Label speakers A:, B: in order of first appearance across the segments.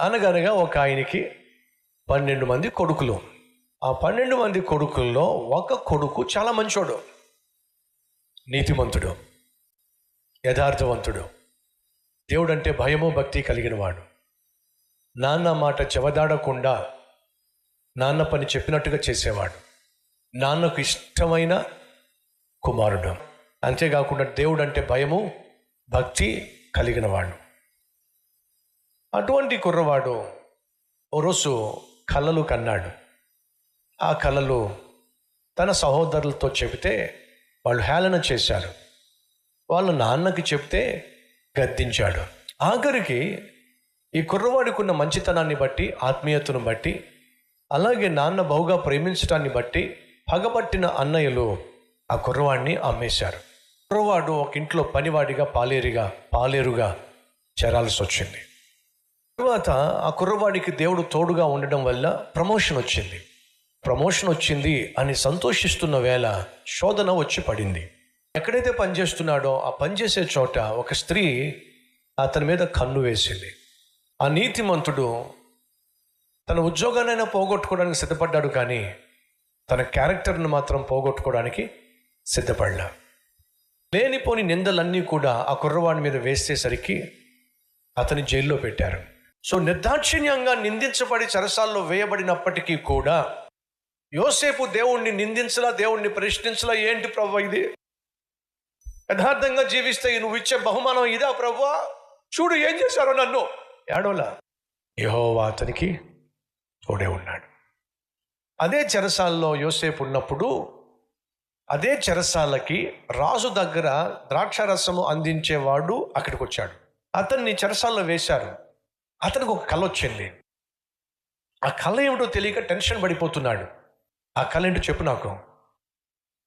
A: అనగనగా ఒక ఆయనకి పన్నెండు మంది కొడుకులు. ఆ పన్నెండు మంది కొడుకుల్లో ఒక కొడుకు చాలా మంచోడు. నీతిమంతుడు. యథార్థవంతుడు. దేవుడంటే భయము భక్తి కలిగిన వాడు నాన్న మాట చెవదాడకుండా నాన్న పని చెప్పినట్టుగా చేసేవాడు. నాన్నకు ఇష్టమైన కుమారుడు. అంతేకాకుండా దేవుడంటే భయము భక్తి కలిగిన వాడు అటువంటి కుర్రవాడు ఓ రోజు కలలు కన్నాడు. ఆ కలలు తన సహోదరులతో చెబితే వాళ్ళు హేళన చేశారు. వాళ్ళ నాన్నకి చెప్తే గద్దించాడు. ఆఖరికి ఈ కుర్రవాడికున్న మంచితనాన్ని బట్టి ఆత్మీయతను బట్టి అలాగే నాన్న బహుగా ప్రేమించడాన్ని బట్టి పగబట్టిన అన్నయ్యలు ఆ కుర్రవాడిని అమ్మేశారు. కుర్రవాడు ఒక ఇంట్లో పనివాడిగా పాలేరుగా పాలేరుగా చేరాల్సి వచ్చింది తర్వాత ఆ కుర్రవాడికి దేవుడు తోడుగా ఉండడం వల్ల ప్రమోషన్ వచ్చింది. ప్రమోషన్ వచ్చింది అని సంతోషిస్తున్న వేళ శోధన వచ్చి పడింది. ఎక్కడైతే పనిచేస్తున్నాడో ఆ పనిచేసే చోట ఒక స్త్రీ అతని మీద కన్ను వేసింది. ఆ నీతిమంతుడు తన ఉద్యోగానైనా పోగొట్టుకోవడానికి సిద్ధపడ్డాడు కానీ తన క్యారెక్టర్ను మాత్రం పోగొట్టుకోవడానికి సిద్ధపడ్డా లేనిపోని నిందలన్నీ కూడా ఆ కుర్రవాడి మీద వేసేసరికి అతని జైల్లో పెట్టారు. సో నిర్దాక్షిణ్యంగా నిందించబడి చెరసాల్లో వేయబడినప్పటికీ కూడా యోసేపు దేవుణ్ణి నిందించలా దేవుణ్ణి ప్రశ్నించలా ఏంటి ప్రభు ఇది? యథార్థంగా జీవిస్తే నువ్వు ఇచ్చే బహుమానం ఇదా ప్రభు? చూడు ఏం చేశారో నన్ను. ఏడోలా యహోవా అతనికి తోడే ఉన్నాడు. అదే చెరసాల్లో యోసేపు ఉన్నప్పుడు అదే చెరసాలకి రాజు దగ్గర ద్రాక్షారసము అందించేవాడు అక్కడికి వచ్చాడు అతన్ని చెరసాల్లో వేశారు. అతనికి ఒక కళ వచ్చింది. ఆ కళ ఏమిటో తెలియక టెన్షన్ పడిపోతున్నాడు. ఆ కళ ఏంటో చెప్పు నాకు.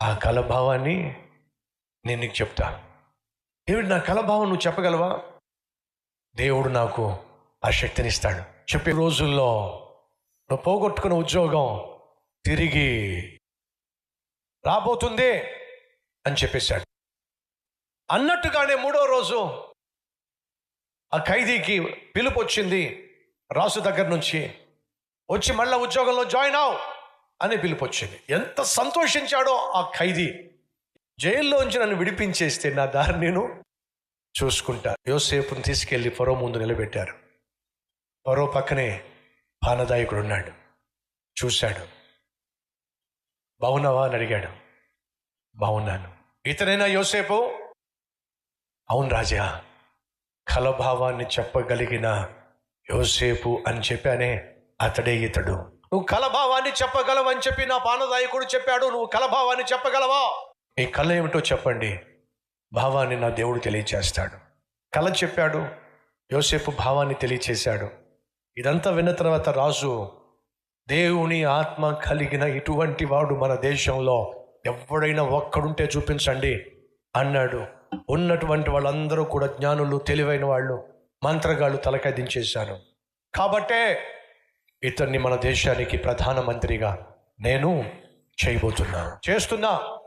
A: ఆ కళ భావాన్ని నేను నీకు చెప్తా. ఏమిటి నా కళ భావం నువ్వు చెప్పగలవా? దేవుడు నాకు ఆ శక్తినిస్తాడు. చెప్పే రోజుల్లో నువ్వు పోగొట్టుకున్న ఉద్యోగం తిరిగి రాబోతుంది అని చెప్పేశాడు. అన్నట్టుగానే మూడో రోజు ఆ ఖైదీకి పిలుపు వచ్చింది రాసు దగ్గర నుంచి వచ్చి మళ్ళీ ఉద్యోగంలో జాయిన్ అవు అని పిలుపు వచ్చింది ఎంత సంతోషించాడో ఆ ఖైదీ. జైల్లోంచి నన్ను విడిపించేస్తే నా దారి నేను చూసుకుంటా. యోసేపుని తీసుకెళ్ళి పొరవ ముందు నిలబెట్టారు. పొరవ పక్కనే పానదాయకుడు ఉన్నాడు. చూశాడు. బాగున్నావా? అని అడిగాడు. బాగున్నాను. ఇతనైనా యోసేపు? అవును రాజా. కలభావాన్ని చెప్పగలిగిన యోసేపు అని చెప్పానే అతడే ఇతడు. నువ్వు కలభావాన్ని చెప్పగలవని చెప్పి నా పానదాయకుడు చెప్పాడు. నువ్వు కలభావాన్ని చెప్పగలవా? ఈ కళ ఏమిటో చెప్పండి. భావాన్ని నా దేవుడు తెలియచేస్తాడు. కళ చెప్పాడు. యోసేపు భావాన్ని తెలియచేశాడు. ఇదంతా విన్న తర్వాత రాజు దేవుని ఆత్మ కలిగిన ఇటువంటి వాడు మన దేశంలో ఎవడైనా ఒక్కడుంటే చూపించండి అన్నాడు. ఉన్నటువంటి వాళ్ళందరూ కూడా జ్ఞానులు తెలివైన వాళ్ళు. మంత్రగాళ్ళు తలకాయ దించేశాను కాబట్టే ఇతన్ని మన దేశానికి ప్రధానమంత్రిగా నేను చేయబోతున్నాను. చేస్తున్నా.